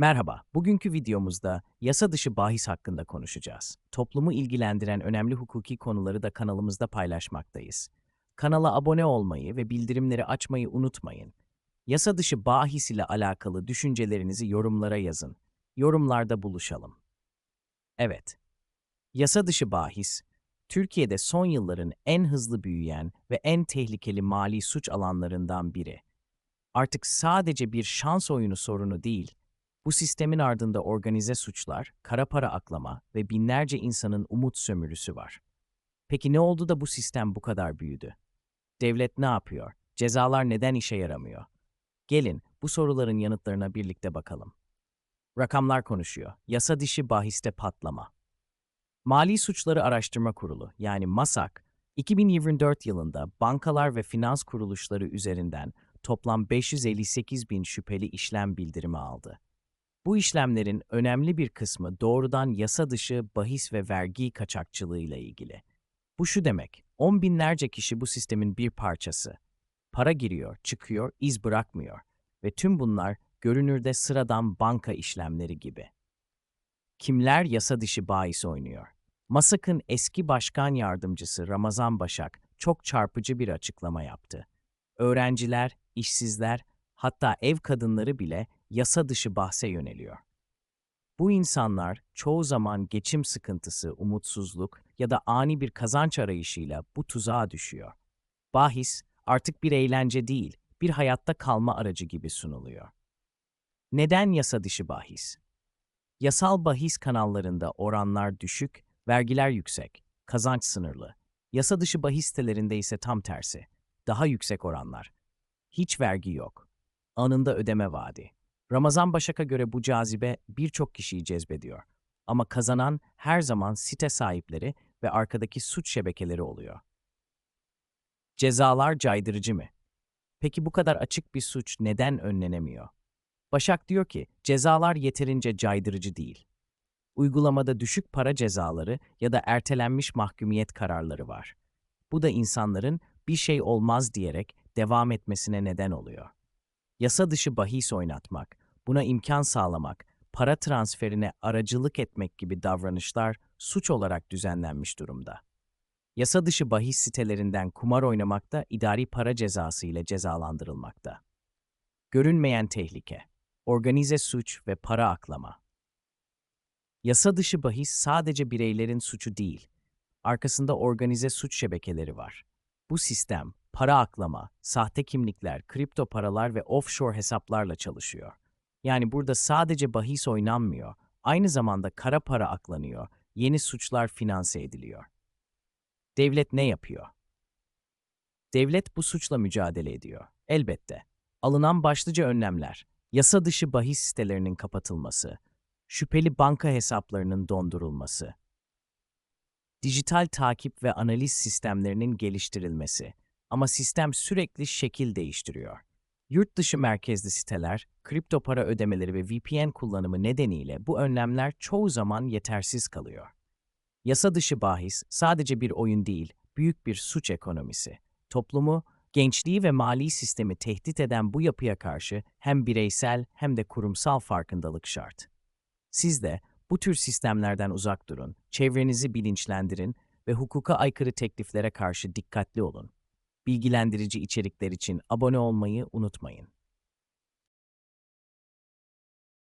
Merhaba, bugünkü videomuzda yasa dışı bahis hakkında konuşacağız. Toplumu ilgilendiren önemli hukuki konuları da kanalımızda paylaşmaktayız. Kanala abone olmayı ve bildirimleri açmayı unutmayın. Yasa dışı bahis ile alakalı düşüncelerinizi yorumlara yazın. Yorumlarda buluşalım. Evet, yasa dışı bahis, Türkiye'de son yılların en hızlı büyüyen ve en tehlikeli mali suç alanlarından biri. Artık sadece bir şans oyunu sorunu değil, bu sistemin ardında organize suçlar, kara para aklama ve binlerce insanın umut sömürüsü var. Peki ne oldu da bu sistem bu kadar büyüdü? Devlet ne yapıyor? Cezalar neden işe yaramıyor? Gelin bu soruların yanıtlarına birlikte bakalım. Rakamlar konuşuyor. Yasa dışı bahiste patlama. Mali Suçları Araştırma Kurulu yani MASAK, 2024 yılında bankalar ve finans kuruluşları üzerinden toplam 558 bin şüpheli işlem bildirimi aldı. Bu işlemlerin önemli bir kısmı doğrudan yasa dışı bahis ve vergi kaçakçılığıyla ilgili. Bu şu demek, on binlerce kişi bu sistemin bir parçası. Para giriyor, çıkıyor, iz bırakmıyor ve tüm bunlar görünürde sıradan banka işlemleri gibi. Kimler yasa dışı bahis oynuyor? MASAK'ın eski başkan yardımcısı Ramazan Başak çok çarpıcı bir açıklama yaptı. Öğrenciler, işsizler, hatta ev kadınları bile yasa dışı bahse yöneliyor. Bu insanlar çoğu zaman geçim sıkıntısı, umutsuzluk ya da ani bir kazanç arayışıyla bu tuzağa düşüyor. Bahis artık bir eğlence değil, bir hayatta kalma aracı gibi sunuluyor. Neden yasa dışı bahis? Yasal bahis kanallarında oranlar düşük, vergiler yüksek, kazanç sınırlı. Yasa dışı bahis sitelerinde ise tam tersi. Daha yüksek oranlar. Hiç vergi yok. Anında ödeme vaadi. Ramazan Başak'a göre bu cazibe birçok kişiyi cezbediyor. Ama kazanan her zaman site sahipleri ve arkadaki suç şebekeleri oluyor. Cezalar caydırıcı mı? Peki bu kadar açık bir suç neden önlenemiyor? Başak diyor ki, cezalar yeterince caydırıcı değil. Uygulamada düşük para cezaları ya da ertelenmiş mahkumiyet kararları var. Bu da insanların bir şey olmaz diyerek devam etmesine neden oluyor. Yasa dışı bahis oynatmak, buna imkan sağlamak, para transferine aracılık etmek gibi davranışlar suç olarak düzenlenmiş durumda. Yasa dışı bahis sitelerinden kumar oynamak da idari para cezası ile cezalandırılmakta. Görünmeyen tehlike, organize suç ve para aklama. Yasa dışı bahis sadece bireylerin suçu değil, arkasında organize suç şebekeleri var. Bu sistem, para aklama, sahte kimlikler, kripto paralar ve offshore hesaplarla çalışıyor. Yani burada sadece bahis oynanmıyor, aynı zamanda kara para aklanıyor, yeni suçlar finanse ediliyor. Devlet ne yapıyor? Devlet bu suçla mücadele ediyor. Elbette. Alınan başlıca önlemler, yasa dışı bahis sitelerinin kapatılması, şüpheli banka hesaplarının dondurulması, dijital takip ve analiz sistemlerinin geliştirilmesi ama sistem sürekli şekil değiştiriyor. Yurt dışı merkezli siteler, kripto para ödemeleri ve VPN kullanımı nedeniyle bu önlemler çoğu zaman yetersiz kalıyor. Yasa dışı bahis sadece bir oyun değil, büyük bir suç ekonomisi. Toplumu, gençliği ve mali sistemi tehdit eden bu yapıya karşı hem bireysel hem de kurumsal farkındalık şart. Siz de bu tür sistemlerden uzak durun, çevrenizi bilinçlendirin ve hukuka aykırı tekliflere karşı dikkatli olun. Bilgilendirici içerikler için abone olmayı unutmayın.